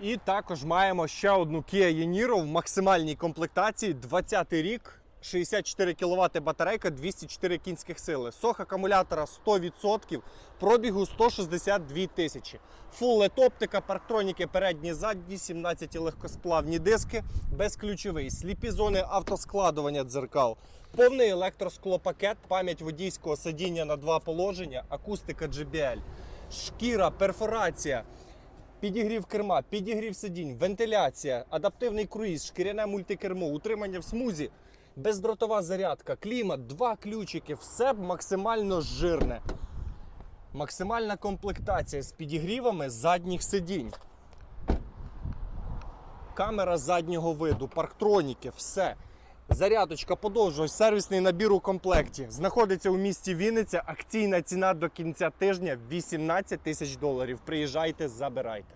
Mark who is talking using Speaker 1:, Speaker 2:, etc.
Speaker 1: І також маємо ще одну Kia Yeniro в максимальній комплектації 20 й рік. 64 кВт батарейка, 204 кінських сили. Сох акумулятора 100%, пробігу 162 тисячі. Фул LED оптика, парктроніки передні, задні, 17 легкосплавні диски, безключовий, сліпі зони автоскладування дзеркал, повний електросклопакет, пам'ять водійського сидіння на два положення, акустика JBL, шкіра, перфорація. Підігрів керма, підігрів сидінь, вентиляція, адаптивний круїз, шкіряне мультикермо, утримання в смузі, бездротова зарядка, клімат, два ключики, все максимально жирне. Максимальна комплектація з підігрівами задніх сидінь. Камера заднього виду, парктроніки, все. Зарядочка подовжує, сервісний набір у комплекті. Знаходиться у місті Вінниця. Акційна ціна до кінця тижня 18 тисяч доларів. Приїжджайте, забирайте.